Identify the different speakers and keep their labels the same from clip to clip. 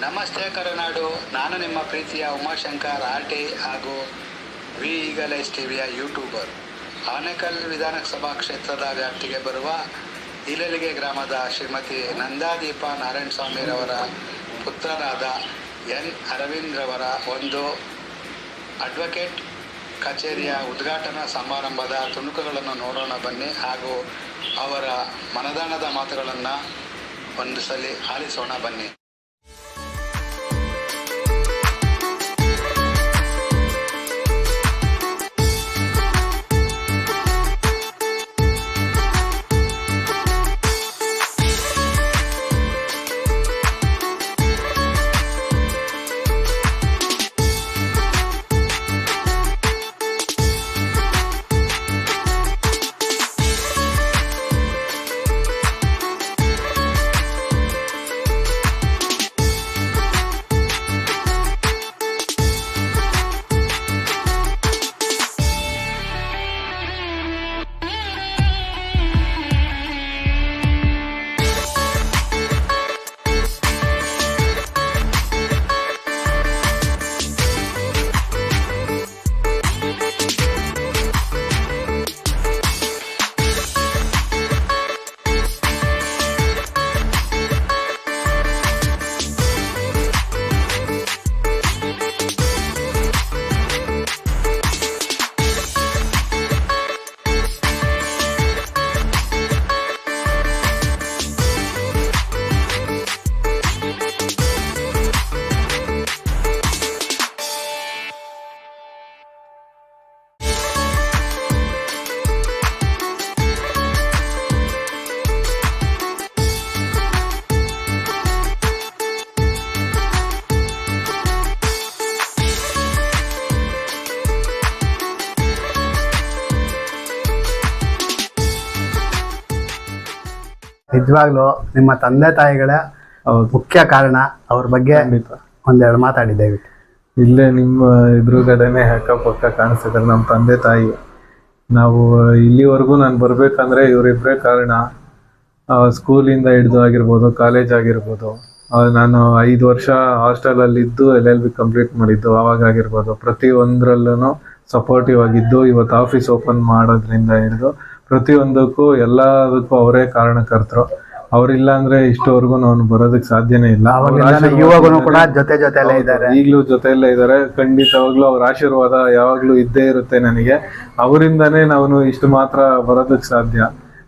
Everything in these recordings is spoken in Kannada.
Speaker 1: ನಮಸ್ತೆ ಕರುನಾಡು. ನಾನು ನಿಮ್ಮ ಪ್ರೀತಿಯ ಉಮಾಶಂಕರ್ ಆರ್ಟಿ ಹಾಗೂ ವಿ ಈಗಲ್ ಎಸ್ ಟಿವಿಯ ಯೂಟ್ಯೂಬರ್. ಆನೇಕಲ್ ವಿಧಾನಸಭಾ ಕ್ಷೇತ್ರದ ವ್ಯಾಪ್ತಿಗೆ ಬರುವ ಇಲಲಿಗೆ ಗ್ರಾಮದ ಶ್ರೀಮತಿ ನಂದಾದೀಪ ನಾರಾಯಣ ಸ್ವಾಮಿರವರ ಪುತ್ರರಾದ ಎನ್ ಅರವಿಂದ್ರವರ ಒಂದು ಅಡ್ವೊಕೇಟ್ ಕಚೇರಿಯ ಉದ್ಘಾಟನಾ ಸಮಾರಂಭದ ತುಣುಕುಗಳನ್ನು ನೋಡೋಣ ಬನ್ನಿ ಹಾಗೂ ಅವರ ಮನದಾನದ ಮಾತುಗಳನ್ನು ಒಂದು ಸಲ ಆಲಿಸೋಣ ಬನ್ನಿ.
Speaker 2: ನಿಜವಾಗ್ಲೂ ನಿಮ್ಮ ತಂದೆ ತಾಯಿಗಳ ಮುಖ್ಯ ಕಾರಣ ಅವ್ರ ಬಗ್ಗೆ ಒಂದೆರಡು ಮಾತಾಡಿ ದಯವಿಟ್ಟು.
Speaker 3: ಇಲ್ಲೇ ನಿಮ್ಮ ಎದುರುಗಡೆನೆ ಅಕ್ಕಪಕ್ಕ ಕಾಣಿಸ್ತಿದ್ದಾರೆ ನಮ್ಮ ತಂದೆ ತಾಯಿ. ನಾವು ಇಲ್ಲಿವರೆಗೂ ನಾನು ಬರ್ಬೇಕಂದ್ರೆ ಇವರಿಬ್ಬರೇ ಕಾರಣ. ಸ್ಕೂಲಿಂದ ಹಿಡಿದು ಆಗಿರ್ಬೋದು ಕಾಲೇಜ್ ಆಗಿರ್ಬೋದು. ನಾನು ಐದು ವರ್ಷ ಹಾಸ್ಟೆಲಲ್ಲಿ ಇದ್ದು ಎಲ್ ಎಲ್ ಬಿ ಕಂಪ್ಲೀಟ್ ಮಾಡಿದ್ದು ಆವಾಗ ಆಗಿರ್ಬೋದು. ಪ್ರತಿ ಒಂದರಲ್ಲೂ ಸಪೋರ್ಟಿವ್ ಆಗಿದ್ದು ಇವತ್ತು ಆಫೀಸ್ ಓಪನ್ ಮಾಡೋದ್ರಿಂದ ಹಿಡಿದು ಪ್ರತಿಯೊಂದಕ್ಕೂ ಎಲ್ಲದಕ್ಕೂ ಅವರೇ ಕಾರಣಕರ್ತರು. ಅವರಿಲ್ಲ ಅಂದ್ರೆ ಇಷ್ಟವರೆಗೂ ನಾನು ಬರೋದಕ್ಕೆ ಸಾಧ್ಯನೇ ಇಲ್ಲ.
Speaker 2: ಇವಾಗನು ಕೂಡ ಜೊತೆ ಜೊತೆಲೇ
Speaker 3: ಹೌದು,
Speaker 2: ಇದ್ದಾರೆ.
Speaker 3: ಈಗಲೂ ಜೊತೆಯಲ್ಲೇ ಇದ್ದಾರೆ. ಖಂಡಿತವಾಗ್ಲೂ ಅವ್ರ ಆಶೀರ್ವಾದ ಯಾವಾಗ್ಲೂ ಇದ್ದೇ ಇರುತ್ತೆ ನನಗೆ. ಅವರಿಂದನೇ ನಾನು ಇಷ್ಟು ಮಾತ್ರ ಬರೋದಕ್ಕೆ ಸಾಧ್ಯ.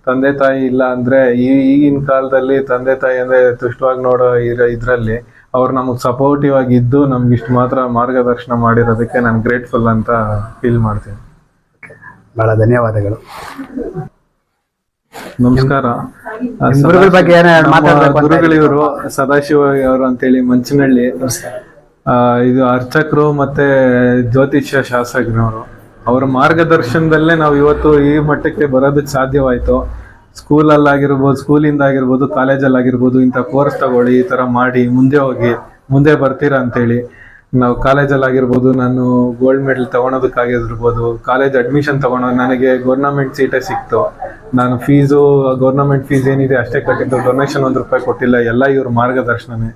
Speaker 3: ತಂದೆ ತಾಯಿ ಇಲ್ಲ ಅಂದ್ರೆ ಈ ಈಗಿನ ಕಾಲದಲ್ಲಿ ತಂದೆ ತಾಯಿ ಅಂದ್ರೆ ತುಷ್ಟವಾಗಿ ನೋಡೋ ಇರ ಇದ್ರಲ್ಲಿ ಅವ್ರು ನಮಗೆ ಸಪೋರ್ಟಿವ್ ಆಗಿ ಇದ್ದು ನಮ್ಗೆ ಇಷ್ಟು ಮಾತ್ರ ಮಾರ್ಗದರ್ಶನ ಮಾಡಿರೋದಕ್ಕೆ ನಾನು ಗ್ರೇಟ್ಫುಲ್ ಅಂತ ಫೀಲ್ ಮಾಡ್ತೀನಿ.
Speaker 2: ಬಹಳ ಧನ್ಯವಾದಗಳು.
Speaker 3: ನಮಸ್ಕಾರ.
Speaker 2: ಗುರುಗಳ ಬಗ್ಗೆ
Speaker 3: ಗುರುಗಳಿವರು ಸದಾಶಿವ ಅವರು ಅಂತೇಳಿ ಮಂಚನಹಳ್ಳಿ ಆ, ಇದು ಅರ್ಚಕರು ಮತ್ತೆ ಜ್ಯೋತಿಷ್ಯ ಶಾಸ್ತ್ರಜ್ಞರು. ಅವರ ಮಾರ್ಗದರ್ಶನದಲ್ಲೇ ನಾವು ಇವತ್ತು ಈ ಮಟ್ಟಕ್ಕೆ ಬರೋದಕ್ಕೆ ಸಾಧ್ಯವಾಯಿತು. ಸ್ಕೂಲಲ್ಲಾಗಿರ್ಬೋದು ಸ್ಕೂಲಿಂದ ಆಗಿರ್ಬೋದು ಕಾಲೇಜಲ್ಲಿ ಆಗಿರ್ಬೋದು ಇಂಥ ಕೋರ್ಸ್ ತಗೊಳ್ಳಿ ಈ ಥರ ಮಾಡಿ ಮುಂದೆ ಹೋಗಿ ಮುಂದೆ ಬರ್ತೀರಾ ಅಂತೇಳಿ. ನಾವು ಕಾಲೇಜಲ್ಲಿ ಆಗಿರ್ಬೋದು, ನಾನು ಗೋಲ್ಡ್ ಮೆಡಲ್ ತಗೊಳೋದಕ್ಕಾಗಿರ್ಬೋದು ಕಾಲೇಜ್ ಅಡ್ಮಿಷನ್ ತಗೊಳೋ ನನಗೆ ಗೌರ್ನಮೆಂಟ್ ಸೀಟೇ ಸಿಕ್ತು. ನಾನು ಫೀಸು ಗೌರ್ನಮೆಂಟ್ ಫೀಸ್ ಏನಿದೆ ಅಷ್ಟೇ ಕಟ್ಟಿದ್ದು ಡೊನೇಷನ್ ಒಂದು ರೂಪಾಯಿ ಕೊಟ್ಟಿಲ್ಲ, ಎಲ್ಲ ಇವ್ರ ಮಾರ್ಗದರ್ಶನನೇ.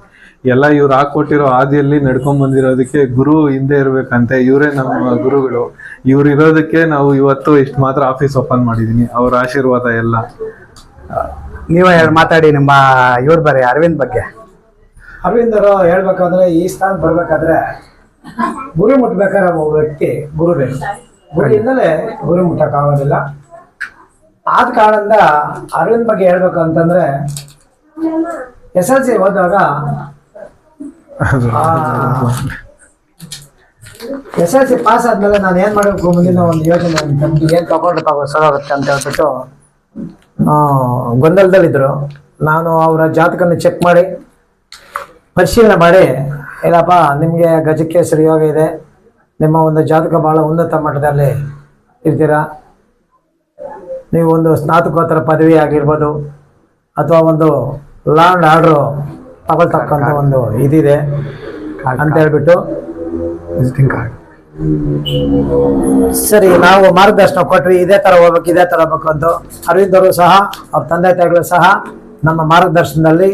Speaker 3: ಎಲ್ಲ ಇವ್ರು ಹಾಕೊಟ್ಟಿರೋ ಹಾದಿಯಲ್ಲಿ ನಡ್ಕೊಂಡ್ ಬಂದಿರೋದಕ್ಕೆ ಗುರು ಹಿಂದೆ ಇರಬೇಕಂತೆ, ಇವರೇ ನಮ್ಮ ಗುರುಗಳು. ಇವ್ರು ಇರೋದಕ್ಕೆ ನಾವು ಇವತ್ತು ಇಷ್ಟು ಮಾತ್ರ ಆಫೀಸ್ ಓಪನ್ ಮಾಡಿದೀನಿ, ಅವ್ರ ಆಶೀರ್ವಾದ ಎಲ್ಲ.
Speaker 2: ನೀವೇ ಮಾತಾಡಿ ನಿಮ್ಮ, ಇವ್ರ ಬರೀ ಅರವಿಂದ್ ಬಗ್ಗೆ.
Speaker 4: ಅರವಿಂದರು ಹೇಳ್ಬೇಕಾದ್ರೆ ಈ ಸ್ಥಾನ ಬರ್ಬೇಕಾದ್ರೆ ಗುರಿ ಮುಟ್ಬೇಕಾದ್ರೆ ಒಬ್ಬ ವ್ಯಕ್ತಿ ಗುರು ಬೇಕು. ಗುರಿಯಿಂದಲೇ ಗುರಿ ಮುಟ್ಟಕ್ಕಾಗೋದಿಲ್ಲ. ಆದ ಕಾರಣದಿಂದ ಅರವಿಂದ್ ಬಗ್ಗೆ ಹೇಳ್ಬೇಕು ಅಂತಂದ್ರೆ ಎಸ್ ಎಲ್ ಸಿ ಹೋದಾಗ ಎಸ್ ಎಲ್ ಸಿ ಪಾಸ್ ಆದ್ಮೇಲೆ ನಾನು ಏನ್ ಮಾಡಬೇಕು ಮುಂದಿನ ಒಂದು ಯೋಜನೆ ನಮ್ಗೆ ಏನ್ ತಗೊಂಡ್ರೆ ತಗೋ ಸರೋಗುತ್ತೆ ಅಂತ ಹೇಳ್ಬಿಟ್ಟು ಗೊಂದಲದಲ್ಲಿದ್ರು. ನಾನು ಅವರ ಜಾತಕನ ಚೆಕ್ ಮಾಡಿ ಪರಿಶೀಲನೆ ಮಾಡಿ ಇಲ್ಲಪ್ಪ ನಿಮಗೆ ಗಜಕ್ಕೆ ಸರಿಯೋಗ ಇದೆ. ನಿಮ್ಮ ಒಂದು ಜಾತಕ ಬಹಳ ಉನ್ನತ ಮಟ್ಟದಲ್ಲಿ ಇರ್ತೀರಾ? ನೀವು ಒಂದು ಸ್ನಾತಕೋತ್ತರ ಪದವಿ ಆಗಿರ್ಬೋದು ಅಥವಾ ಒಂದು ಲಾ ಅಂಡ್ ಆರ್ಡ್ರು ತಗೊಳ್ತಕ್ಕಂಥ ಒಂದು ಇದಿದೆ ಅಂತ ಹೇಳ್ಬಿಟ್ಟು ಸರಿ ನಾವು ಮಾರ್ಗದರ್ಶನ ಕೊಟ್ವಿ. ಇದೇ ತರ ಹೋಗ್ಬೇಕು ಇದೇ ಥರ ಹೋಗ್ಬೇಕು ಅಂತ ಅರವಿಂದ್ ಅವರು ಸಹ ಅವ್ರ ತಂದೆ ತಾಯಿಗಳು ಸಹ ನಮ್ಮ ಮಾರ್ಗದರ್ಶನದಲ್ಲಿ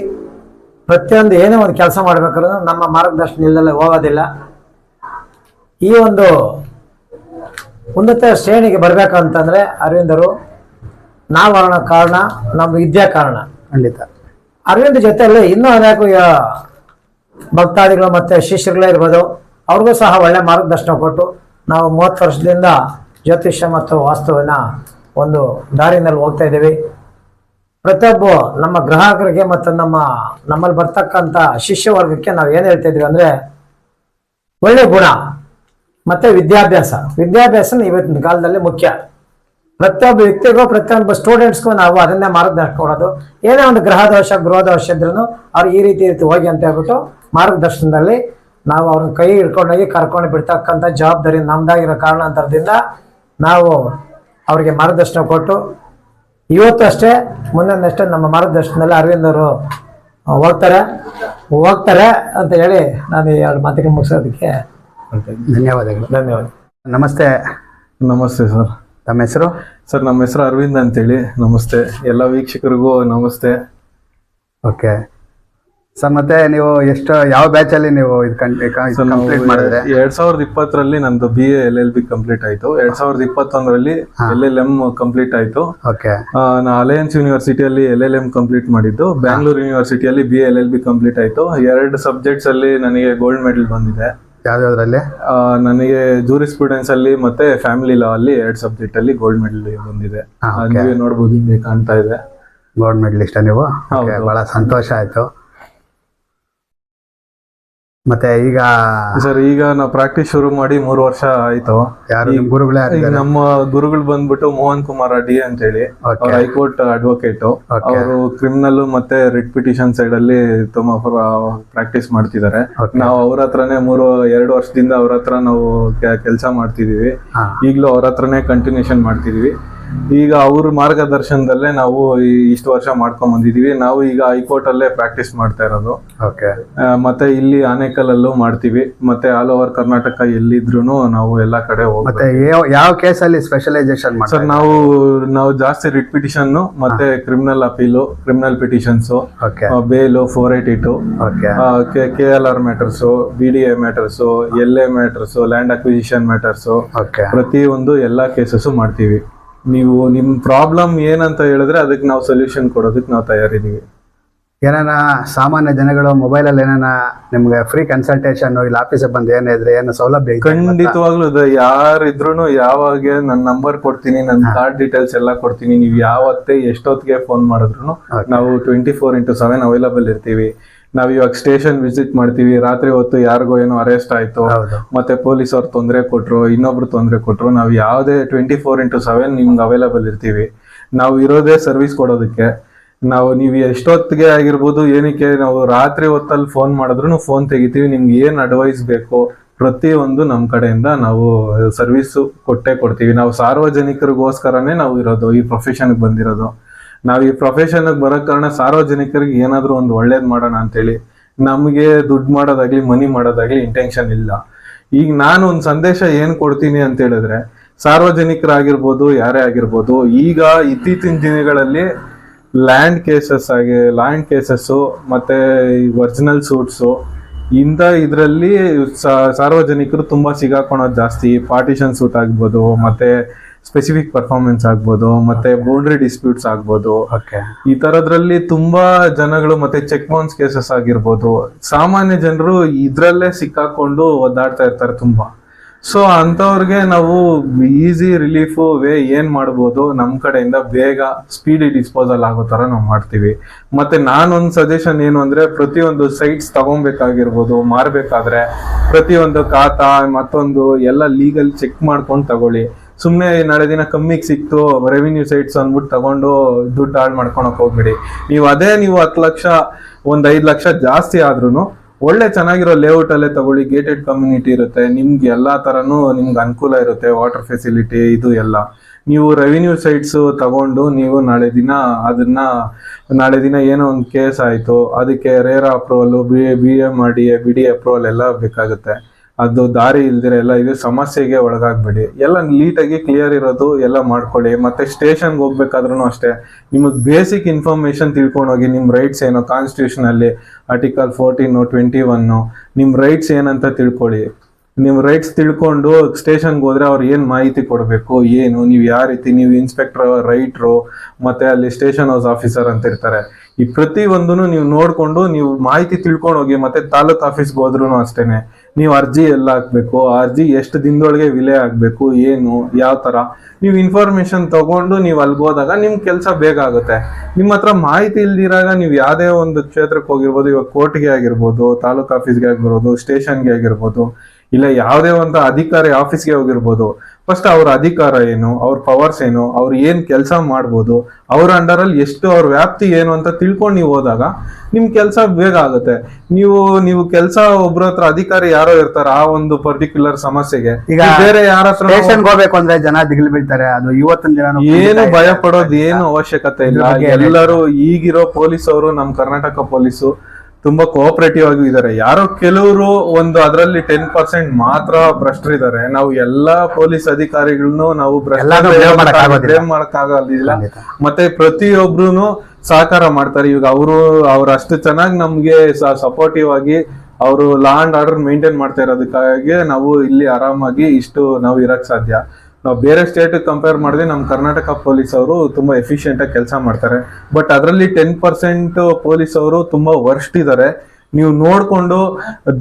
Speaker 4: ಪ್ರತಿಯೊಂದು ಏನೇ ಒಂದು ಕೆಲಸ ಮಾಡ್ಬೇಕಾದ್ರೂ ನಮ್ಮ ಮಾರ್ಗದರ್ಶನ ಇಲ್ಲದೆ ಹೋಗೋದಿಲ್ಲ. ಈ ಒಂದು ಉನ್ನತ ಶ್ರೇಣಿಗೆ ಬರ್ಬೇಕಂತಂದ್ರೆ ಅರವಿಂದರು ನಾವು ಕಾರಣ ನಮ್ಮ ವಿದ್ಯಾ ಕಾರಣ.
Speaker 2: ಖಂಡಿತ.
Speaker 4: ಅರವಿಂದ ಜೊತೆಯಲ್ಲಿ ಇನ್ನೂ ಅನೇಕ ಭಕ್ತಾದಿಗಳು ಮತ್ತೆ ಶಿಷ್ಯರುಗಳೇ ಇರ್ಬೋದು. ಅವ್ರಿಗೂ ಸಹ ಒಳ್ಳೆ ಮಾರ್ಗದರ್ಶನ ಕೊಟ್ಟು ನಾವು ಮೂವತ್ತು ವರ್ಷದಿಂದ ಜ್ಯೋತಿಷ್ಯ ಮತ್ತು ವಾಸ್ತುವಿನ ಒಂದು ದಾರಿನಲ್ಲಿ ಹೋಗ್ತಾ ಇದ್ದೀವಿ. ಪ್ರತಿಯೊಬ್ಬ ನಮ್ಮ ಗ್ರಾಹಕರಿಗೆ ಮತ್ತು ನಮ್ಮ ನಮ್ಮಲ್ಲಿ ಬರ್ತಕ್ಕಂಥ ಶಿಷ್ಯ ವರ್ಗಕ್ಕೆ ನಾವು ಏನು ಹೇಳ್ತಾ ಇದ್ವಿ ಅಂದರೆ ಒಳ್ಳೆ ಗುಣ ಮತ್ತು ವಿದ್ಯಾಭ್ಯಾಸ. ವಿದ್ಯಾಭ್ಯಾಸ ಇವತ್ತಿನ ಕಾಲದಲ್ಲಿ ಮುಖ್ಯ. ಪ್ರತಿಯೊಬ್ಬ ವ್ಯಕ್ತಿಗೂ, ಪ್ರತಿಯೊಬ್ಬ ಸ್ಟೂಡೆಂಟ್ಸ್ಗೂ ನಾವು ಅದನ್ನೇ ಮಾರ್ಗದರ್ಶನ ಕೊಡೋದು ಏನೇ ಒಂದು ಗ್ರಹ ದೋಷ, ಗೃಹ ದೋಷ ಇದ್ರೂ ಅವ್ರು ಈ ರೀತಿ ರೀತಿ ಹೋಗಿ ಅಂತ ಹೇಳ್ಬಿಟ್ಟು ಮಾರ್ಗದರ್ಶನದಲ್ಲಿ ನಾವು ಅವ್ರನ್ನ ಕೈ ಹಿಡ್ಕೊಂಡೋಗಿ ಕರ್ಕೊಂಡು ಬಿಡ್ತಕ್ಕಂಥ ಜವಾಬ್ದಾರಿ ನಮ್ದಾಗಿರೋ ಕಾರಣಾಂತರದಿಂದ ನಾವು ಅವರಿಗೆ ಮಾರ್ಗದರ್ಶನ ಕೊಟ್ಟು ಇವತ್ತು ಅಷ್ಟೇ ಮುಂದೊಂದಷ್ಟೇ ನಮ್ಮ ಮಾರ್ಗದರ್ಶನದಲ್ಲಿ ಅರವಿಂದ್ ಅವರು ಹೋಗ್ತಾರೆ. ಹೋಗ್ತಾರೆ ಅಂತ ಹೇಳಿ ನಾನು ಈ ಎರಡು ಮಾತಿಗೆ ಮುಗಿಸೋದಕ್ಕೆ
Speaker 2: ಧನ್ಯವಾದಗಳು.
Speaker 4: ಧನ್ಯವಾದ
Speaker 2: ನಮಸ್ತೆ.
Speaker 3: ನಮಸ್ತೆ ಸರ್.
Speaker 2: ತಮ್ಮ ಹೆಸರು?
Speaker 3: ಸರ್ ನಮ್ಮ ಹೆಸರು ಅರವಿಂದ್ ಅಂತೇಳಿ. ನಮಸ್ತೆ. ಎಲ್ಲ ವೀಕ್ಷಕರಿಗೂ ನಮಸ್ತೆ.
Speaker 2: ಓಕೆ. ಸರ್ ಮತ್ತೆ ನೀವು ಎಷ್ಟು ಯಾವ ಬ್ಯಾಚ್ ಅಲ್ಲಿ ನೀವು ಇದು ಕಂಪ್ಲೀಟ್ ಮಾಡಿದ್ರೆ?
Speaker 3: ಎರಡ್ ಸಾವಿರದ ಇಪ್ಪತ್ತರಲ್ಲಿ ನಂದು B A L L B complete ಆಯ್ತು. ಎರಡ್ ಸಾವಿರದ ಇಪ್ಪತ್ತೊಂದರಲ್ಲಿ ಎಲ್ ಎಲ್ ಎಂ ಕಂಪ್ಲೀಟ್ ಆಯ್ತು.
Speaker 2: ಓಕೆ
Speaker 3: ನಾ ಅಲಯನ್ಸ್ ಯೂನಿವರ್ಸಿಟಿಯಲ್ಲಿ ಎಲ್ ಎಲ್ ಎಂ ಕಂಪ್ಲೀಟ್ ಮಾಡಿದ್ದು. Bangalore ಯೂನಿವರ್ಸಿಟಿಯಲ್ಲಿ B L L B complete ಆಯ್ತು. ಎರಡು ಸಬ್ಜೆಕ್ಟ್ಸ್ ಅಲ್ಲಿ ನನಗೆ ಗೋಲ್ಡ್ ಮೆಡಲ್ ಬಂದಿದೆ.
Speaker 2: ಯಾವ್ದಾದ್ರಲ್ಲಿ
Speaker 3: ನನಗೆ ಸ್ಟೂಡೆಂಟ್ಸ್ ಅಲ್ಲಿ ಮತ್ತೆ ಫ್ಯಾಮಿಲಿ ಲಾ ಅಲ್ಲಿ ಎರಡು ಸಬ್ಜೆಕ್ಟ್ ಅಲ್ಲಿ ಗೋಲ್ಡ್ ಮೆಡಲ್ ಬಂದಿದೆ.
Speaker 2: ನೋಡಬಹುದು
Speaker 3: ಆ, ನೀವೇ ನೋಡ್ಬೋದು ಹಿಂಗೆ ಕಾಣ್ತಾ ಇದೆ.
Speaker 2: ಗೋಲ್ಡ್ ಮೆಡಲಿಸ್ಟ್ ನೀವು? ಓಕೆ ಬಹಳ ಸಂತೋಷ ಆಯ್ತು. ಮತ್ತೆ ಈಗ
Speaker 3: ಸರ್ ಈಗ ನಾವು ಪ್ರಾಕ್ಟೀಸ್ ಶುರು ಮಾಡಿ ಮೂರು ವರ್ಷ ಆಯ್ತು.
Speaker 2: ಯಾರು ನಿಮ್ ಗುರುಗಳೇ
Speaker 3: ಈಗ ನಮ್ಮ ಗುರುಗಳು ಬಂದ್ಬಿಟ್ಟು ಮೋಹನ್ ಕುಮಾರ್ ಡಿ ಅಂತ ಹೇಳಿ. High court advocate. ಅವರು ಕ್ರಿಮಿನಲ್ ಮತ್ತೆ ರಿಟ್ ಪಿಟಿಷನ್ ಸೈಡ್ ಅಲ್ಲಿ ತುಂಬಾ ಪ್ರಾಕ್ಟೀಸ್ ಮಾಡ್ತಿದ್ದಾರೆ. ನಾವು ಅವ್ರ ಹತ್ರನೇ ಮೂರು ಎರಡು ವರ್ಷದಿಂದ ಅವ್ರ ಹತ್ರ ನಾವು ಕೆಲಸ ಮಾಡ್ತಿದೀವಿ. ಈಗಲೂ ಅವ್ರ ಹತ್ರನೇ ಕಂಟಿನ್ಯೂಷನ್ ಮಾಡ್ತಿದೀವಿ. ಈಗ ಅವ್ರ ಮಾರ್ಗದರ್ಶನದಲ್ಲೇ ನಾವು ಈ ಇಷ್ಟು ವರ್ಷ ಮಾಡ್ಕೊಂಡ್ ಬಂದಿದೀವಿ. ನಾವು ಈಗ ಹೈಕೋರ್ಟ್ ಅಲ್ಲೇ ಪ್ರಾಕ್ಟೀಸ್ ಮಾಡ್ತಾ ಇರೋದು.
Speaker 2: ಓಕೆ.
Speaker 3: ಮತ್ತೆ ಇಲ್ಲಿ ಆನೇಕಲ್ಲಲ್ಲೂ ಮಾಡ್ತೀವಿ. ಮತ್ತೆ ಆಲ್ ಓವರ್ ಕರ್ನಾಟಕ ಎಲ್ಲಿದ್ರು ನಾವು ಎಲ್ಲಾ ಕಡೆ ಹೋಗ್ತೀವಿ
Speaker 2: ಮತ್ತೆ ಯಾವ- ಯಾವ ಕೇಸಲ್ಲಿ ಸ್ಪೆಷಲೈಸೇಷನ್
Speaker 3: ಸರ್
Speaker 2: ಮಾಡ್ತಾರೆ
Speaker 3: ನಾವು ನಾವು ಜಾಸ್ತಿ ರಿಟ್ ಪಿಟಿಷನ್ ಮತ್ತೆ criminal appeal criminal petitions
Speaker 2: okay.
Speaker 3: Bail four eighty two
Speaker 2: okay.
Speaker 3: K L R matters B D A matters L A matters land acquisition matters
Speaker 2: okay.
Speaker 3: ಪ್ರತಿಯೊಂದು ಎಲ್ಲಾ ಕೇಸಸ್ ಮಾಡ್ತೀವಿ. ನೀವು ನಿಮ್ಮ ಪ್ರಾಬ್ಲಮ್ ಏನಂತ ಹೇಳಿದ್ರೆ ಅದಕ್ಕೆ ನಾವು ಸೊಲ್ಯೂಷನ್ ಕೊಡೋದಕ್ಕೆ ನಾವು ತಯಾರಿದ್ದೀವಿ.
Speaker 2: ಏನಾನ ಸಾಮಾನ್ಯ ಜನಗಳು ಮೊಬೈಲಲ್ಲಿ ಏನಾನ ನಿಮ್ಗೆ ಫ್ರೀ ಕನ್ಸಲ್ಟೇಷನ್ ಇಲ್ಲ ಆಫೀಸಿಗೆ ಬಂದು ಏನೇ ಇದ್ರೆ ಏನು ಸೌಲಭ್ಯ ಇದೆ
Speaker 3: ಖಂಡಿತವಾಗ್ಲೂ ಇದೆ. ಯಾರಿದ್ರು ಯಾವಾಗ ನನ್ನ ನಂಬರ್ ಕೊಡ್ತೀನಿ ನನ್ನ ಕಾರ್ಡ್ ಡೀಟೇಲ್ಸ್ ಎಲ್ಲ ಕೊಡ್ತೀನಿ ನೀವು ಯಾವತ್ತೇ ಎಷ್ಟೊತ್ತಿಗೆ ಫೋನ್ ಮಾಡಿದ್ರು ನಾವು twenty four into seven available ಇರ್ತೀವಿ. ನಾವ್ ಇವಾಗ ಸ್ಟೇಷನ್ ವಿಸಿಟ್ ಮಾಡ್ತೀವಿ. ರಾತ್ರಿ ಹೊತ್ತು ಯಾರಿಗೋ ಏನೋ ಅರೆಸ್ಟ್ ಆಯ್ತು. ಮತ್ತೆ ಪೊಲೀಸ್ ಅವ್ರು ತೊಂದರೆ ಕೊಟ್ರು ಇನ್ನೊಬ್ರು ತೊಂದರೆ ಕೊಟ್ರು ನಾವು ಯಾವುದೇ ಟ್ವೆಂಟಿ ಫೋರ್ ಇಂಟು ಸೆವೆನ್ ನಿಮ್ಗೆ ಅವೈಲಬಲ್ ಇರ್ತೀವಿ. ನಾವು ಇರೋದೇ ಸರ್ವಿಸ್ ಕೊಡೋದಕ್ಕೆ. ನಾವು ನೀವು ಎಷ್ಟೊತ್ತಿಗೆ ಆಗಿರ್ಬೋದು ಏನಕ್ಕೆ ನಾವು ರಾತ್ರಿ ಹೊತ್ತಲ್ಲಿ ಫೋನ್ ಮಾಡಿದ್ರು ಫೋನ್ ತೆಗಿತೀವಿ. ನಿಮ್ಗೆ ಏನ್ ಅಡ್ವೈಸ್ ಬೇಕು ಪ್ರತಿಯೊಂದು ನಮ್ಮ ಕಡೆಯಿಂದ ನಾವು ಸರ್ವಿಸ್ ಕೊಟ್ಟೆ ಕೊಡ್ತೀವಿ. ನಾವು ಸಾರ್ವಜನಿಕರಿಗೋಸ್ಕರನೇ ನಾವು ಇರೋದು ಈ ಪ್ರೊಫೆಷನ್ಗೆ ಬಂದಿರೋದು. ನಾವು ಈ ಪ್ರೊಫೆಷನ್ಗೆ ಬರೋ ಕಾರಣ ಸಾರ್ವಜನಿಕರಿಗೆ ಏನಾದರೂ ಒಂದು ಒಳ್ಳೇದು ಮಾಡೋಣ ಅಂತೇಳಿ ನಮಗೆ ದುಡ್ಡು ಮಾಡೋದಾಗ್ಲಿ ಮನಿ ಮಾಡೋದಾಗ್ಲಿ ಇಂಟೆನ್ಷನ್ ಇಲ್ಲ. ಈಗ ನಾನು ಒಂದು ಸಂದೇಶ ಏನು ಕೊಡ್ತೀನಿ ಅಂತ ಹೇಳಿದ್ರೆ, ಸಾರ್ವಜನಿಕರಾಗಿರ್ಬೋದು, ಯಾರೇ ಆಗಿರ್ಬೋದು, ಈಗ ಇತ್ತೀಚಿನ ದಿನಗಳಲ್ಲಿ ಲ್ಯಾಂಡ್ ಕೇಸಸ್ ಆಗಿ ಲ್ಯಾಂಡ್ ಕೇಸಸ್ಸು ಮತ್ತೆ ಒರಿಜಿನಲ್ ಸೂಟ್ಸು ಇಂಥ ಇದರಲ್ಲಿ ಸಾರ್ವಜನಿಕರು ತುಂಬಾ ಸಿಗಾಕೊಳೋದು ಜಾಸ್ತಿ. ಪಾರ್ಟಿಷನ್ ಸೂಟ್ ಆಗ್ಬೋದು, ಮತ್ತೆ ಸ್ಪೆಸಿಫಿಕ್ ಪರ್ಫಾರ್ಮೆನ್ಸ್ ಆಗ್ಬೋದು ಮತ್ತೆ ಬೌಂಡ್ರಿ ಡಿಸ್ಪ್ಯೂಟ್ಸ್ ಆಗ್ಬೋದು. ಈ ತರದ್ರಲ್ಲಿ ತುಂಬಾ ಜನಗಳು ಮತ್ತೆ ಚೆಕ್ ಬೌನ್ಸ್ ಕೇಸಸ್ ಆಗಿರ್ಬೋದು. ಸಾಮಾನ್ಯ ಜನರು ಇದ್ರಲ್ಲೇ ಸಿಕ್ಕಾಕೊಂಡು ಒದ್ದಾಡ್ತಾ ಇರ್ತಾರೆ ತುಂಬಾ. ಸೊ ಅಂಥವ್ರಿಗೆ ನಾವು ಈಸಿ ರಿಲೀಫ್ ವೇ ಏನ್ ಮಾಡ್ಬೋದು? ನಮ್ಮ ಕಡೆಯಿಂದ ಬೇಗ ಸ್ಪೀಡಿ ಡಿಸ್ಪೋಸಲ್ ಆಗೋ ತರ ನಾವು ಮಾಡ್ತೀವಿ. ಮತ್ತೆ ನಾನೊಂದು ಸಜೆಷನ್ ಏನು ಅಂದ್ರೆ ಪ್ರತಿಯೊಂದು ಸೈಟ್ಸ್ ತಗೊಬೇಕಾಗಿರ್ಬೋದು ಮಾರ್ಬೇಕಾದ್ರೆ ಪ್ರತಿಯೊಂದು ಖಾತಾ ಮತ್ತೊಂದು ಎಲ್ಲ ಲೀಗಲ್ ಚೆಕ್ ಮಾಡ್ಕೊಂಡು ತಗೊಳ್ಳಿ. ಸುಮ್ಮನೆ ನಾಳೆ ದಿನ ಕಮ್ಮಿಗೆ ಸಿಕ್ತು ರೆವಿನ್ಯೂ ಸೈಟ್ಸ್ ಅಂದ್ಬಿಟ್ಟು ತಗೊಂಡು ದುಡ್ಡು ಹಾಳು ಮಾಡ್ಕೊಳಕ್ ಹೋಗ್ಬೇಡಿ. ನೀವು ಅದೇ ನೀವು ಹತ್ತು ಲಕ್ಷ, ಒಂದು ಐದು ಲಕ್ಷ ಜಾಸ್ತಿ ಆದ್ರೂ ಒಳ್ಳೆ ಚೆನ್ನಾಗಿರೋ ಲೇಔಟ್ ಅಲ್ಲೇ ತಗೊಳ್ಳಿ ಗೇಟೆಡ್ ಕಮ್ಯುನಿಟಿ ಇರುತ್ತೆ, ನಿಮ್ಗೆ ಎಲ್ಲಾ ತರನು ನಿಮ್ಗೆ ಅನುಕೂಲ ಇರುತ್ತೆ ವಾಟರ್ ಫೆಸಿಲಿಟಿ ಇದು ಎಲ್ಲ. ನೀವು ರೆವಿನ್ಯೂ ಸೈಟ್ಸ್ ತಗೊಂಡು ನೀವು ನಾಳೆ ದಿನ ಅದನ್ನ, ನಾಳೆ ದಿನ ಏನೋ ಒಂದು ಕೇಸ್ ಆಯಿತು, ಅದಕ್ಕೆ RERA approval B B A ಮಾಡಿ ಬಿ ಡಿ ಅಪ್ರೂವಲ್ ಎಲ್ಲ ಬೇಕಾಗುತ್ತೆ. ಅದು ದಾರಿ ಇಲ್ದಿರ ಎಲ್ಲ ಇದು, ಸಮಸ್ಯೆಗೆ ಒಳಗಾಗ್ಬೇಡಿ. ಎಲ್ಲ ನೀಟಾಗಿ ಕ್ಲಿಯರ್ ಇರೋದು ಎಲ್ಲ ಮಾಡ್ಕೊಳ್ಳಿ. ಮತ್ತೆ ಸ್ಟೇಷನ್ಗೆ ಹೋಗ್ಬೇಕಾದ್ರೂ ಅಷ್ಟೇ, ನಿಮಗೆ ಬೇಸಿಕ್ ಇನ್ಫಾರ್ಮೇಶನ್ ತಿಳ್ಕೊಂಡು ಹೋಗಿ ನಿಮ್ಮ ರೈಟ್ಸ್ ಏನು ಕಾನ್ಸ್ಟಿಟ್ಯೂಷನ್ ಅಲ್ಲಿ ಆರ್ಟಿಕಲ್ ಫೋರ್ಟೀನು ಟ್ವೆಂಟಿ ಒನ್ನು ನಿಮ್ಮ ರೈಟ್ಸ್ ಏನಂತ ತಿಳ್ಕೊಳ್ಳಿ. ನಿಮ್ಮ ರೈಟ್ಸ್ ತಿಳ್ಕೊಂಡು ಸ್ಟೇಷನ್ಗೆ ಹೋದ್ರೆ ಅವ್ರು ಏನು ಮಾಹಿತಿ ಕೊಡಬೇಕು, ಏನು, ನೀವು ಯಾವ ರೀತಿ, ನೀವು ಇನ್ಸ್ಪೆಕ್ಟರ್ ರೈಟ್ರು ಮತ್ತೆ ಅಲ್ಲಿ ಸ್ಟೇಷನ್ ಹೌಸ್ ಆಫೀಸರ್ ಅಂತ ಇರ್ತಾರೆ. ಈ ಪ್ರತಿ ನೀವು ನೋಡ್ಕೊಂಡು, ನೀವು ಮಾಹಿತಿ ತಿಳ್ಕೊಂಡು ಹೋಗಿ ಮತ್ತೆ ತಾಲೂಕ್ ಆಫೀಸ್ಗೆ ಹೋದ್ರೂ ಅಷ್ಟೇನೆ. ನೀವು ಅರ್ಜಿ ಎಲ್ಲ ಹಾಕ್ಬೇಕು ಆ ಅರ್ಜಿ ಎಷ್ಟು ದಿನದೊಳಗೆ ವಿಲೆ ಆಗ್ಬೇಕು, ಏನು, ಯಾವ ತರ, ನೀವು ಇನ್ಫಾರ್ಮೇಶನ್ ತಗೊಂಡು ನೀವು ಅಲ್ಗೆ ಹೋದಾಗ ನಿಮ್ ಕೆಲಸ ಬೇಗ ಆಗುತ್ತೆ. ನಿಮ್ಮ ಹತ್ರ ಮಾಹಿತಿ ಇಲ್ದಿರಾಗ ನೀವು ಯಾವುದೇ ಒಂದು ಕ್ಷೇತ್ರಕ್ಕೆ ಹೋಗಿರ್ಬೋದು, ಇವಾಗ ಕೋರ್ಟ್ಗೆ ಆಗಿರ್ಬೋದು, ತಾಲೂಕ್ ಆಫೀಸ್ಗೆ ಆಗಿರ್ಬೋದು ಸ್ಟೇಷನ್ಗೆ ಆಗಿರ್ಬೋದು ಇಲ್ಲ ಯಾವುದೇ ಒಂದು ಅಧಿಕಾರಿ ಆಫೀಸ್ಗೆ ಹೋಗಿರ್ಬೋದು. ಫಸ್ಟ್ ಅವ್ರ ಅಧಿಕಾರ ಏನು ಅವ್ರ ಪವರ್ಸ್ ಏನು ಅವ್ರು ಏನ್ ಕೆಲಸ ಮಾಡ್ಬೋದು ಅವ್ರ ಅಂಡರ್ ಅಲ್ಲಿ ಎಷ್ಟು ಅವ್ರ ವ್ಯಾಪ್ತಿ ಏನು ಅಂತ ತಿಳ್ಕೊಂಡು ನೀವು ಹೋದಾಗ ನಿಮ್ ಕೆಲಸ ಬೇಗ ಆಗುತ್ತೆ. ನೀವು ನೀವು ಕೆಲಸ ಒಬ್ರ ಹತ್ರ ಅಧಿಕಾರಿ ಯಾರೋ ಇರ್ತಾರ ಆ ಒಂದು ಪರ್ಟಿಕ್ಯುಲರ್ ಸಮಸ್ಯೆಗೆ.
Speaker 2: ಈಗ
Speaker 3: ಬೇರೆ ಯಾರ ಹತ್ರ
Speaker 2: ಹೋಗ್ಬೇಕು ಅಂದ್ರೆ ಜನ ದಿಗಿಲು ಬೀಳ್ತಾರೆ. ಅದು ಇವತ್ತಿನ ಜನ
Speaker 3: ಏನು ಭಯ ಪಡೋದು ಏನು ಅವಶ್ಯಕತೆ ಇಲ್ಲ. ಎಲ್ಲರೂ ಈಗಿರೋ ಪೊಲೀಸ್ ಅವರು ನಮ್ ಕರ್ನಾಟಕ ಪೊಲೀಸು ತುಂಬಾ ಕೋಆಪರೇಟಿವ್ ಆಗಿ ಇದಾರೆ. ಯಾರೋ ಕೆಲವರು ಒಂದು ಅದರಲ್ಲಿ ಟೆನ್ ಪರ್ಸೆಂಟ್ ಮಾತ್ರ ಭ್ರಷ್ಟರಿದ್ದಾರೆ ನಾವು ಎಲ್ಲಾ ಪೊಲೀಸ್ ಅಧಿಕಾರಿಗಳನ್ನು ನಾವು. ಬ್ಲೇಮ್ ಮಾಡಕ್ ಆಗೋದಿಲ್ಲ ಮತ್ತೆ ಪ್ರತಿಯೊಬ್ರು ಸಹಕಾರ ಮಾಡ್ತಾರೆ. ಇವಾಗ ಅವರು ಅವ್ರು ಅಷ್ಟು ಚೆನ್ನಾಗಿ ನಮ್ಗೆ ಸಪೋರ್ಟಿವ್ ಆಗಿ ಅವರು ಲಾ ಅಂಡ್ ಆರ್ಡರ್ ಮೇಂಟೈನ್ ಮಾಡ್ತಾ ಇರೋದಕ್ಕಾಗಿ ನಾವು ಇಲ್ಲಿ ಆರಾಮಾಗಿ ಇಷ್ಟು ನಾವು ಇರಕ್ ಸಾಧ್ಯ. ನಾವು ಬೇರೆ ಸ್ಟೇಟ್ ಕಂಪೇರ್ ಮಾಡಿದ್ರೆ ನಮ್ಮ ಕರ್ನಾಟಕ ಪೊಲೀಸ್ ಅವರು ತುಂಬಾ ಎಫಿಷಿಯಂಟ್ ಆಗಿ ಕೆಲಸ ಮಾಡ್ತಾರೆ. ಬಟ್ ಅದರಲ್ಲಿ ಟೆನ್ ಪರ್ಸೆಂಟ್ ಪೊಲೀಸ್ ಅವರು ತುಂಬಾ ವರ್ಸ್ಟ್ ಇದ್ದಾರೆ ನೀವು ನೋಡ್ಕೊಂಡು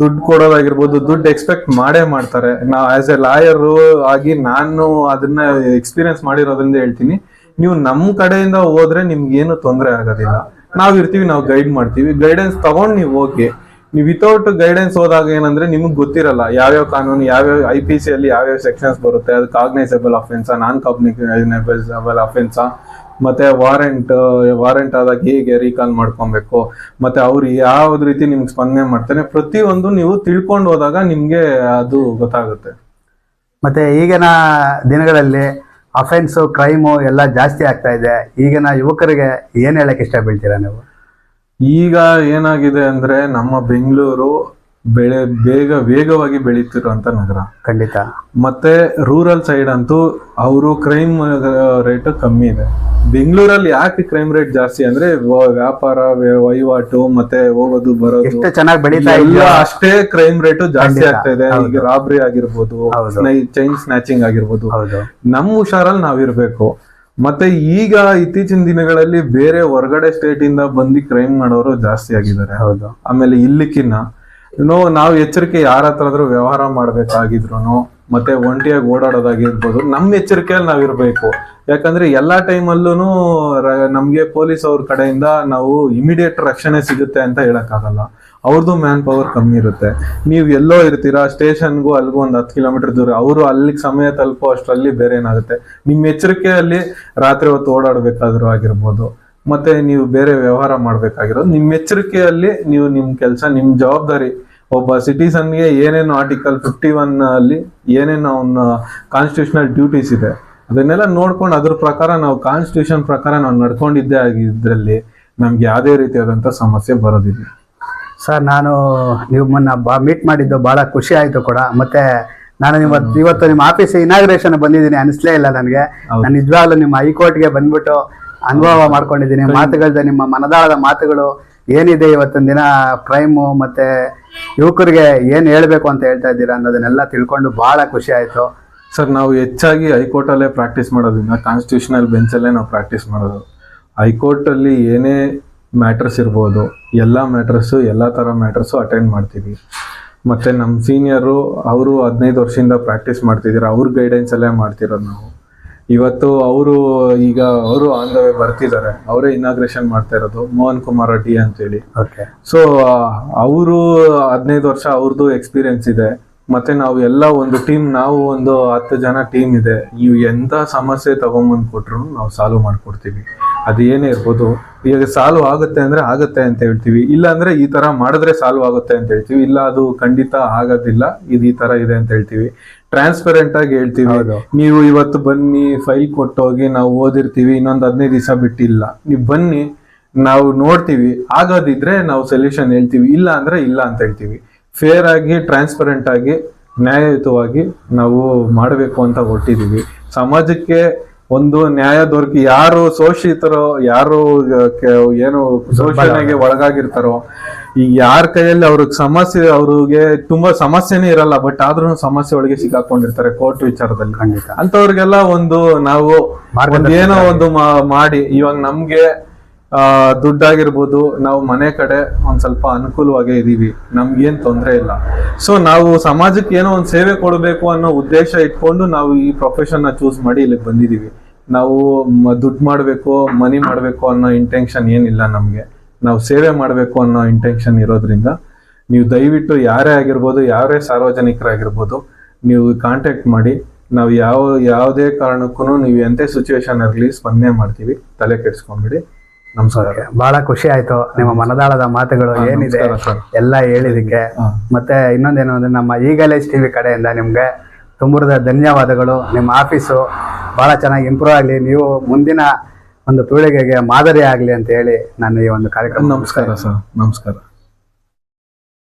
Speaker 3: ದುಡ್ಡು ಕೊಡೋದಾಗಿರ್ಬೋದು, ದುಡ್ಡು ಎಕ್ಸ್ಪೆಕ್ಟ್ ಮಾಡೇ ಮಾಡ್ತಾರೆ. ನಾ ಆಸ್ ಎ ಲಾಯರ್ ಆಗಿ ನಾನು ಅದನ್ನ ಎಕ್ಸ್ಪೀರಿಯನ್ಸ್ ಮಾಡಿರೋದ್ರಿಂದ ಹೇಳ್ತೀನಿ. ನೀವು ನಮ್ಮ ಕಡೆಯಿಂದ ಹೋದ್ರೆ ನಿಮ್ಗೆ ಏನು ತೊಂದರೆ ಆಗೋದಿಲ್ಲ. ನಾವ್ ಇರ್ತೀವಿ, ನಾವು ಗೈಡ್ ಮಾಡ್ತೀವಿ. ಗೈಡೆನ್ಸ್ ತಗೊಂಡು ನೀವು ಹೋಗಿ ನೀವು ವಿತೌಟ್ ಗೈಡೆನ್ಸ್ ಹೋದಾಗ ಏನಂದ್ರೆ ನಿಮ್ಗೆ ಗೊತ್ತಿರಲ್ಲ ಯಾವ್ಯಾವ ಕಾನೂನು, ಯಾವ್ಯಾವ ಐ ಪಿ ಸಿ ಅಲ್ಲಿ ಯಾವ್ಯಾವ ಸೆಕ್ಷನ್ಸ್ ಬರುತ್ತೆ, ಅದು cognizable offence non cognizable offence ಮತ್ತೆ ವಾರೆಂಟ್ ವಾರೆಂಟ್ ಆದಾಗ ಹೇಗೆ ರೀಕಾಲ್ ಮಾಡ್ಕೊಬೇಕು, ಮತ್ತೆ ಅವ್ರು ಯಾವ ರೀತಿ ನಿಮ್ಗೆ ಸ್ಪಂದನೆ ಮಾಡ್ತಾರೆ, ಪ್ರತಿಯೊಂದು ನೀವು ತಿಳ್ಕೊಂಡು ಹೋದಾಗ ನಿಮ್ಗೆ ಅದು ಗೊತ್ತಾಗುತ್ತೆ.
Speaker 2: ಮತ್ತೆ ಈಗಿನ ದಿನಗಳಲ್ಲಿ ಅಫೆನ್ಸು ಕ್ರೈಮು ಎಲ್ಲ ಜಾಸ್ತಿ ಆಗ್ತಾ ಇದೆ. ಈಗಿನ ಯುವಕರಿಗೆ ಏನು ಹೇಳಕ್ಕೆ ಇಷ್ಟ ಬೀಳ್ತೀರಾ ನೀವು?
Speaker 3: ಈಗ ಏನಾಗಿದೆ ಅಂದ್ರೆ ನಮ್ಮ ಬೆಂಗಳೂರು ಬೆಳೆ ಬೇಗ ವೇಗವಾಗಿ ಬೆಳೀತಿರುವಂತ ನಗರ.
Speaker 2: ಖಂಡಿತ.
Speaker 3: ಮತ್ತೆ ರೂರಲ್ ಸೈಡ್ ಅಂತೂ ಅವರು ಕ್ರೈಮ್ ರೇಟ್ ಕಮ್ಮಿ ಇದೆ. ಬೆಂಗಳೂರಲ್ಲಿ ಯಾಕೆ ಕ್ರೈಮ್ ರೇಟ್ ಜಾಸ್ತಿ ಅಂದ್ರೆ ವ್ಯಾಪಾರ ವ್ಯ- ವಹಿವಾಟು ಮತ್ತೆ ಹೋಗೋದು ಬರೋದು
Speaker 2: ಚೆನ್ನಾಗಿ ಬೆಳೀತಾ ಇಲ್ಲ
Speaker 3: ಅಷ್ಟೇ ಕ್ರೈಮ್ ರೇಟ್ ಜಾಸ್ತಿ ಆಗ್ತಾ ಇದೆ. ಈಗ ರಾಬ್ರಿ ಆಗಿರ್ಬೋದು ಚೈನ್ ಸ್ನಾಚಿಂಗ್ ಆಗಿರ್ಬೋದು. ನಮ್ಮ ಹುಷಾರಲ್ಲಿ ನಾವಿರ್ಬೇಕು. ಮತ್ತೆ ಈಗ ಇತ್ತೀಚಿನ ದಿನಗಳಲ್ಲಿ ಬೇರೆ ಹೊರಗಡೆ ಸ್ಟೇಟ್ ಇಂದ ಬಂದು ಕ್ರೈಮ್ ಮಾಡೋರು ಜಾಸ್ತಿ ಆಗಿದ್ದಾರೆ,
Speaker 2: ಹೌದು.
Speaker 3: ಆಮೇಲೆ ಇಲ್ಲಿಕ್ಕಿನ್ನ ನೋ ನಾವು ಎಚ್ಚರಿಕೆ ಯಾರ ಹತ್ರ ಆದ್ರೂ ವ್ಯವಹಾರ ಮಾಡ್ಬೇಕಾಗಿದ್ರು ಮತ್ತೆ ಒಂಟಿಯಾಗಿ ಓಡಾಡೋದಾಗಿರ್ಬೋದು, ನಮ್ಮ ಎಚ್ಚರಿಕೆಯಲ್ಲಿ ನಾವಿರ್ಬೇಕು ಯಾಕಂದ್ರೆ ಎಲ್ಲಾ ಟೈಮಲ್ಲೂ ನಮ್ಗೆ ಪೊಲೀಸ್ ಅವ್ರ ಕಡೆಯಿಂದ ನಾವು ಇಮಿಡಿಯೇಟ್ ರಕ್ಷಣೆ ಸಿಗುತ್ತೆ ಅಂತ ಹೇಳಕ್ಕಾಗಲ್ಲ. ಅವ್ರದ್ದು ಮ್ಯಾನ್ ಪವರ್ ಕಮ್ಮಿ ಇರುತ್ತೆ. ನೀವು ಎಲ್ಲೋ ಇರ್ತೀರಾ, ಸ್ಟೇಷನ್ಗೂ ಅಲ್ಲಿಗೂ ಒಂದು ಹತ್ತು ಕಿಲೋಮೀಟರ್ ದೂರ, ಅವರು ಅಲ್ಲಿಗೆ ಸಮಯ ತಲುಪೋ ಅಷ್ಟರಲ್ಲಿ ಬೇರೆ ಏನಾಗುತ್ತೆ. ನಿಮ್ಮ ಎಚ್ಚರಿಕೆಯಲ್ಲಿ ರಾತ್ರಿ ಹೊತ್ತು ಓಡಾಡಬೇಕಾದ್ರೂ ಆಗಿರ್ಬೋದು, ಮತ್ತೆ ನೀವು ಬೇರೆ ವ್ಯವಹಾರ ಮಾಡಬೇಕಾಗಿರೋದು ನಿಮ್ಮ ಎಚ್ಚರಿಕೆಯಲ್ಲಿ ನೀವು ನಿಮ್ಮ ಕೆಲಸ ನಿಮ್ಮ ಜವಾಬ್ದಾರಿ. ಒಬ್ಬ ಸಿಟಿಸನ್ಗೆ ಏನೇನು ಆರ್ಟಿಕಲ್ ಫಿಫ್ಟಿ ಒನ್ ಅಲ್ಲಿ ಏನೇನು ಅವನ ಕಾನ್ಸ್ಟಿಟ್ಯೂಷನಲ್ ಡ್ಯೂಟೀಸ್ ಇದೆ, ಅದನ್ನೆಲ್ಲ ನೋಡ್ಕೊಂಡು ಅದ್ರ ಪ್ರಕಾರ ನಾವು ಕಾನ್ಸ್ಟಿಟ್ಯೂಷನ್ ಪ್ರಕಾರ ನಾವು ನಡ್ಕೊಂಡಿದ್ದೆ ಆಗಿದ್ರಲ್ಲಿ ನಮ್ಗೆ ಯಾವುದೇ ರೀತಿಯಾದಂಥ ಸಮಸ್ಯೆ ಬರೋದಿಲ್ಲ.
Speaker 2: ಸರ್ ನಾನು ನಿಮ್ಮನ್ನು ಬಾ ಮೀಟ್ ಮಾಡಿದ್ದು ಭಾಳ ಖುಷಿ ಆಯಿತು ಕೂಡ. ಮತ್ತೆ ನಾನು ಇವತ್ತು ಇವತ್ತು ನಿಮ್ಮ ಆಫೀಸ್ ಇನಾಗ್ರೇಷನ್ ಬಂದಿದ್ದೀನಿ. ಅನಿಸ್ಲೇ ಇಲ್ಲ ನನಗೆ. ನಾನು ನಿಜವಾಗ್ಲೂ ನಿಮ್ಮ ಹೈಕೋರ್ಟ್ಗೆ ಬಂದ್ಬಿಟ್ಟು ಅನುಭವ ಮಾಡ್ಕೊಂಡಿದ್ದೀನಿ. ಮಾತುಗಳದ ನಿಮ್ಮ ಮನದಾಳದ ಮಾತುಗಳು ಏನಿದೆ ಇವತ್ತಿನ ದಿನ ಕ್ರೈಮು ಮತ್ತು ಯುವಕರಿಗೆ ಏನು ಹೇಳಬೇಕು ಅಂತ ಹೇಳ್ತಾ ಇದ್ದೀರಾ ಅನ್ನೋದನ್ನೆಲ್ಲ ತಿಳ್ಕೊಂಡು ಭಾಳ ಖುಷಿ ಆಯಿತು.
Speaker 3: ಸರ್ ನಾವು ಹೆಚ್ಚಾಗಿ ಹೈಕೋರ್ಟಲ್ಲೇ ಪ್ರಾಕ್ಟೀಸ್ ಮಾಡೋದ್ರಿಂದ ಕಾನ್ಸ್ಟಿಟ್ಯೂಷನಲ್ ಬೆಂಚಲ್ಲೇ ನಾವು ಪ್ರಾಕ್ಟೀಸ್ ಮಾಡೋದು. ಹೈಕೋರ್ಟಲ್ಲಿ ಏನೇ ಮ್ಯಾಟ್ರಸ್ ಇರ್ಬೋದು ಎಲ್ಲ ಮ್ಯಾಟ್ರಸ್ಸು ಎಲ್ಲ ಥರ ಮ್ಯಾಟ್ರಸ್ಸು ಅಟೆಂಡ್ ಮಾಡ್ತೀವಿ. ಮತ್ತು ನಮ್ಮ ಸೀನಿಯರು ಅವರು ಹದಿನೈದು ವರ್ಷದಿಂದ ಪ್ರಾಕ್ಟೀಸ್ ಮಾಡ್ತಿದ್ದಾರೆ ಅವ್ರ ಗೈಡೆನ್ಸಲ್ಲೇ ಮಾಡ್ತಿರೋದು ನಾವು. ಇವತ್ತು ಅವರು ಈಗ ಅವರು ಆನ್ ದ ವೇ ಬರ್ತಿದ್ದಾರೆ ಅವರೇ ಇನಾಗ್ರೇಷನ್ ಮಾಡ್ತಾ ಇರೋದು ಮೋಹನ್ ಕುಮಾರ್ ರೆಡ್ಡಿ ಅಂತೇಳಿ.
Speaker 2: ಓಕೆ
Speaker 3: ಸೊ ಅವರು ಹದಿನೈದು ವರ್ಷ ಅವ್ರದ್ದು ಎಕ್ಸ್ಪೀರಿಯನ್ಸ್ ಇದೆ. ಮತ್ತೆ ನಾವು ಎಲ್ಲ ಒಂದು ಟೀಮ್ ನಾವು ಒಂದು ಹತ್ತು ಜನ ಟೀಮ್ ಇದೆ. ನೀವು ಎಂಥ ಸಮಸ್ಯೆ ತಗೊಂಬಂದು ಕೊಟ್ರು ನಾವು ಸಾಲ್ವ್ ಮಾಡ್ಕೊಡ್ತೀವಿ. ಅದು ಏನೇ ಇರ್ಬೋದು. ಈಗ ಸಾಲ್ವ್ ಆಗುತ್ತೆ ಅಂದ್ರೆ ಆಗುತ್ತೆ ಅಂತ ಹೇಳ್ತೀವಿ. ಇಲ್ಲ ಅಂದ್ರೆ ಈ ತರ ಮಾಡಿದ್ರೆ ಸಾಲ್ವ್ ಆಗುತ್ತೆ ಅಂತ ಹೇಳ್ತೀವಿ. ಇಲ್ಲ ಅದು ಖಂಡಿತ ಆಗೋದಿಲ್ಲ. ಇದು ಈ ತರ ಇದೆ ಅಂತ ಹೇಳ್ತೀವಿ. ಟ್ರಾನ್ಸ್ಪರೆಂಟ್ ಆಗಿ ಹೇಳ್ತೀವಿ. ನೀವು ಇವತ್ತು ಬನ್ನಿ ಫೈಲ್ ಕೊಟ್ಟೋಗಿ ನಾವು ಓದಿರ್ತೀವಿ ಇನ್ನೊಂದು ಹದಿನೈದು ದಿವಸ ಬಿಟ್ಟಿಲ್ಲ. ನೀವು ಬನ್ನಿ ನಾವು ನೋಡ್ತೀವಿ. ಆಗೋದಿದ್ರೆ ನಾವು ಸೊಲ್ಯೂಷನ್ ಹೇಳ್ತೀವಿ. ಇಲ್ಲ ಅಂದ್ರೆ ಇಲ್ಲ ಅಂತ ಹೇಳ್ತೀವಿ. ಫೇರ್ ಆಗಿ ಟ್ರಾನ್ಸ್ಪರೆಂಟ್ ಆಗಿ ನ್ಯಾಯಯುತವಾಗಿ ನಾವು ಮಾಡಬೇಕು ಅಂತ ಹೊರಟಿದ್ದೀವಿ ಸಮಾಜಕ್ಕೆ ಒಂದು ನ್ಯಾಯ ದೊರಕಿ ಯಾರು ಶೋಷಿತರೋ ಯಾರು ಏನು ಶೋಷಣೆಗೆ ಒಳಗಾಗಿರ್ತಾರೋ ಈ ಯಾರ ಕೈಯಲ್ಲಿ ಅವ್ರಿಗೆ ಸಮಸ್ಯೆ ಅವ್ರಿಗೆ ತುಂಬಾ ಸಮಸ್ಯೆನೇ ಇರಲ್ಲ ಬಟ್ ಆದ್ರೂ ಸಮಸ್ಯೆ ಒಳಗೆ ಸಿಕ್ಕಾಕೊಂಡಿರ್ತಾರೆ ಕೋರ್ಟ್ ವಿಚಾರದಲ್ಲಿ.
Speaker 2: ಖಂಡಿತ.
Speaker 3: ಅಂತವ್ರಿಗೆಲ್ಲ ಒಂದು ನಾವು ಏನೋ ಒಂದು ಮಾಡಿ ಇವಾಗ ನಮ್ಗೆ ದುಡ್ಡಾಗಿರ್ಬೋದು, ನಾವು ಮನೆ ಕಡೆ ಒಂದು ಸ್ವಲ್ಪ ಅನುಕೂಲವಾಗೇ ಇದೀವಿ. ನಮ್ಗೇನು ತೊಂದರೆ ಇಲ್ಲ. ಸೊ ನಾವು ಸಮಾಜಕ್ಕೆ ಏನೋ ಒಂದು ಸೇವೆ ಕೊಡಬೇಕು ಅನ್ನೋ ಉದ್ದೇಶ ಇಟ್ಕೊಂಡು ನಾವು ಈ ಪ್ರೊಫೆಷನ್ನ ಚೂಸ್ ಮಾಡಿ ಇಲ್ಲಿಗೆ ಬಂದಿದೀವಿ. ನಾವು ದುಡ್ಡು ಮಾಡಬೇಕು ಮನಿ ಮಾಡಬೇಕು ಅನ್ನೋ ಇಂಟೆನ್ಷನ್ ಏನಿಲ್ಲ ನಮಗೆ. ನಾವು ಸೇವೆ ಮಾಡಬೇಕು ಅನ್ನೋ ಇಂಟೆನ್ಷನ್ ಇರೋದ್ರಿಂದ ನೀವು ದಯವಿಟ್ಟು ಯಾರೇ ಆಗಿರ್ಬೋದು, ಯಾರೇ ಸಾರ್ವಜನಿಕರಾಗಿರ್ಬೋದು, ನೀವು ಕಾಂಟ್ಯಾಕ್ಟ್ ಮಾಡಿ, ನಾವು ಯಾವ, ಯಾವುದೇ ಕಾರಣಕ್ಕೂ ನೀವು ಎಂತೆ ಸಿಚುವೇಶನ್ ಆಗಲಿ ಸ್ಪಂದನೆ ಮಾಡ್ತೀವಿ. ತಲೆ ಕೆಡಿಸ್ಕೊಂಬಿಡಿ ನಮಸ್ಕಾರ.
Speaker 2: ಬಹಳ ಖುಷಿ ಆಯ್ತು. ನಿಮ್ಮ ಮನದಾಳದ ಮಾತುಗಳು ಏನಿದೆ. ಎಲ್ಲ ಹೇಳಿದಕ್ಕೆ ಮತ್ತೆ ಇನ್ನೊಂದೇನು ಅಂದ್ರೆ ನಮ್ಮ ಈಗಲೇಜ್ ಟಿವಿ ಕಡೆಯಿಂದ ನಿಮ್ಗೆ ತುಂಬುರದ ಧನ್ಯವಾದಗಳು. ನಿಮ್ಮ ಆಫೀಸು ಬಹಳ ಚೆನ್ನಾಗಿ ಇಂಪ್ರೂವ್ ಆಗಲಿ. ನೀವು ಮುಂದಿನ ಒಂದು ಪೀಳಿಗೆಗೆ ಮಾದರಿ ಆಗಲಿ ಅಂತ ಹೇಳಿ ನಾನು ಈ ಒಂದು ಕಾರ್ಯಕ್ರಮ
Speaker 3: ನಮಸ್ಕಾರ ಸರ್ ನಮಸ್ಕಾರ.